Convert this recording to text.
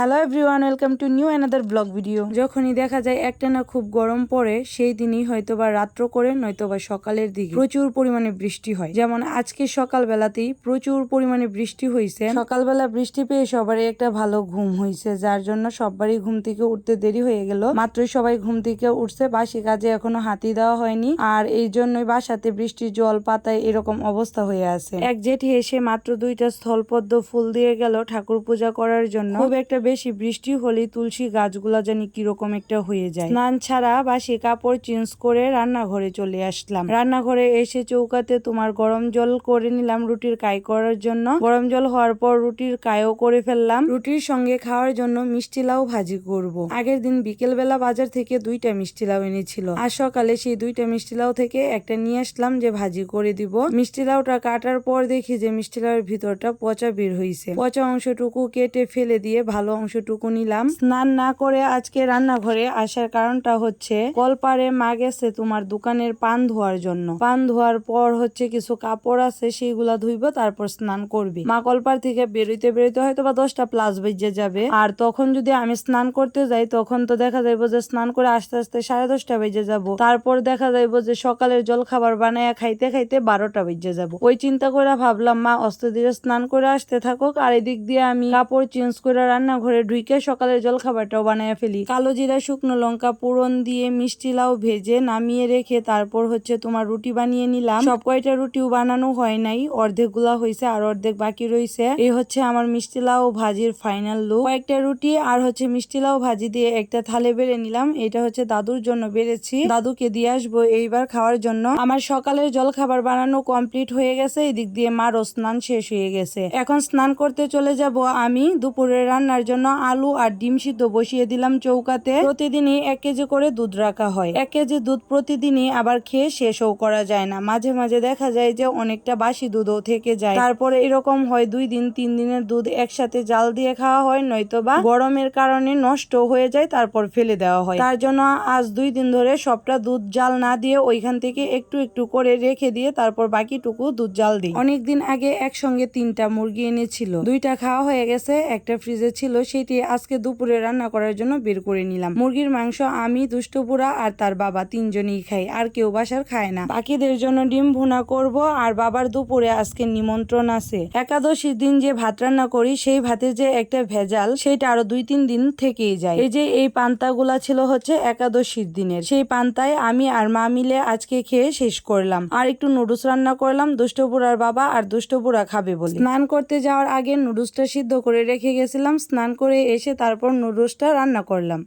Hello everyone welcome to new another blog video যখনই দেখা যায় একটা না খুব গরম পড়ে সেই দিনই হয়তো বা রাত্র করে নয়তো বা সকালের দিকে প্রচুর পরিমাণে বৃষ্টি হয়। যেমন আজকে সকাল বেলাতেই প্রচুর পরিমাণে বৃষ্টি হয়েছে সকালবেলা বৃষ্টি পেয়ে সবারই একটা ভালো ঘুম হয়েছে যার জন্য সবারই ঘুম থেকে উঠতে দেরি হয়ে গেল। মাত্রই সবাই ঘুম থেকে উঠছে বাসি কাজে এখনও হাতি দেওয়া হয়নি। আর এই জন্যই বাসাতে বৃষ্টির জল পাতায় এরকম অবস্থা হয়ে আছে। এক জেঠি এসে মাত্র দুইটা স্থলপদ্ম ফুল দিয়ে গেল ঠাকুর পূজা করার জন্য। খুব একটা বেশি বৃষ্টি হলেই তুলসী গাছগুলা জানি কীরকম একটা হয়ে যায়। স্নান ছাড়া বাসি কাপড় চেঞ্জ করে রান্নাঘরে চলে আসলাম। রান্নাঘরে এসে চৌকাতে তোমার গরম জল করে নিলাম রুটির কাই করার জন্য। গরম জল হওয়ার পর রুটির কায়ও করে ফেললাম। রুটির সঙ্গে খাওয়ার জন্য মিষ্টি লাউ ভাজি করব। আগের দিন বিকেল বেলা বাজার থেকে দুইটা মিষ্টি লাউ এনেছিল। আর সকালে সেই দুইটা মিষ্টি লাউ থেকে একটা নিয়ে আসলাম যে ভাজি করে দিব। মিষ্টি লাউটা কাটার পর দেখি যে মিষ্টি লাউয়ের ভিতরটা পচা বের হয়েছে পচা অংশটুকু কেটে ফেলে দিয়ে ভালো অংশটুকু নিলাম। স্নান না করে আজকে রান্নাঘরে আসার কারণটা হচ্ছে, কলপারে মা গেছে তোমার দোকানের পান ধোয়ার জন্য। পান ধোয়ার পর হচ্ছে কিছু কাপড় আছে, সেইগুলা ধুইব, তারপর স্নান করবি। মা কলপার থেকে বেরোইতে বেরোইতে হয়তো বা দশটা প্লাস বেজে যাবে। আর তখন যদি আমি স্নান করতে যাই, তখন তো দেখা যাইব যে স্নান করে আস্তে আস্তে সাড়ে দশটা বেজে যাব। তারপর দেখা যাইব যে সকালের জল খাবার বানায় খাইতে খাইতে বারোটা বেজে যাব। ওই চিন্তা করে ভাবলাম, মা, অস্ত দিয়ে স্নান করে আসতে থাকুক। আর এদিক দিয়ে আমি কাপড় চেঞ্জ করে রান্নাঘরে ঢুকে সকালের জল খাবারটাও বানায় ফেলি। কালো জিরা, শুকনো লঙ্কা পুরন দিয়ে মিষ্টি লাউ ভেজে নামিয়ে রেখে তারপর হচ্ছে তোমার রুটি বানিয়ে নিলাম। সব কয়টা রুটিও বানানো হয় নাই অর্ধেকগুলা হয়েছে আর অর্ধেক বাকি রয়েছে এই হচ্ছে আমার মিষ্টি লাউ ভাজির ফাইনাল লুক কয়েকটা রুটি আর হচ্ছে মিষ্টি লাউ ভাজি দিয়ে একটা থালে বেড়ে নিলাম। এটা হচ্ছে দাদুর জন্য বেড়েছি। দাদুকে দিয়ে আসব এইবার খাওয়ার জন্য। আমার সকালের জল খাবার বানানো কমপ্লিট হয়ে গেছে, এদিক দিয়ে মারও স্নান শেষ হয়ে গেছে। এখন স্নান করতে চলে যাব আমি দুপুরে রান্নার জন্য আলু আর ডিম সিদ্ধ বসিয়ে দিলাম চৌকাতে। প্রতিদিনই এক কেজি করে দুধ রাখা হয়। এক কেজি দুধ প্রতিদিনই আবার খেয়ে শেষও করা যায় না। মাঝে মাঝে দেখা যায় যে অনেকটা বাসি দুধও থেকে যায়। তারপরে এরকম হয় দুই দিন, তিন দিনের দুধ একসাথে জাল দিয়ে খাওয়া হয় নয়তো বা গরমের কারণে নষ্ট হয়ে যায়, তারপর ফেলে দেওয়া হয়। তার জন্য আজ দুই দিন ধরে সবটা দুধ জাল না দিয়ে ওইখান থেকে একটু একটু করে রেখে দিয়ে তারপর বাকিটুকু দুধ জাল দিই। অনেকদিন আগে একসঙ্গে তিনটা মুরগি এনেছিল। দুইটা খাওয়া হয়ে গেছে, একটা ফ্রিজে ছিল সেটি আজকে দুপুরে রান্না করার জন্য বের করে নিলাম। মুরগির মাংস, আমি দুষ্টপুরা আর তার বাবা তিনজনই খাই, আর কেউ বাসার খায় না। বাকিদের জন্য ডিম ভুনা করব, আর বাবার দুপুরে আজকে নিমন্ত্রণ আছে। একাদশীর দিন যে ভাত রান্না করি, সেই ভাতের যে একটা ভেজাল, সেটা আরও দুই তিন দিন থেকেই যায়। এই যে এই পান্তাগুলা ছিল হচ্ছে একাদশীর দিনের। সেই পান্তায় আমি আর মা মিলে আজকে খেয়ে শেষ করলাম। আর একটু নুডলস রান্না করলাম দুষ্টপুরার বাবা আর দুষ্টপুরা খাবে বলে। স্নান করতে যাওয়ার আগে নুডলসটা সিদ্ধ করে রেখে গেছিলাম স্নান করে এসে তারপর নুডলসটা রান্না করলাম।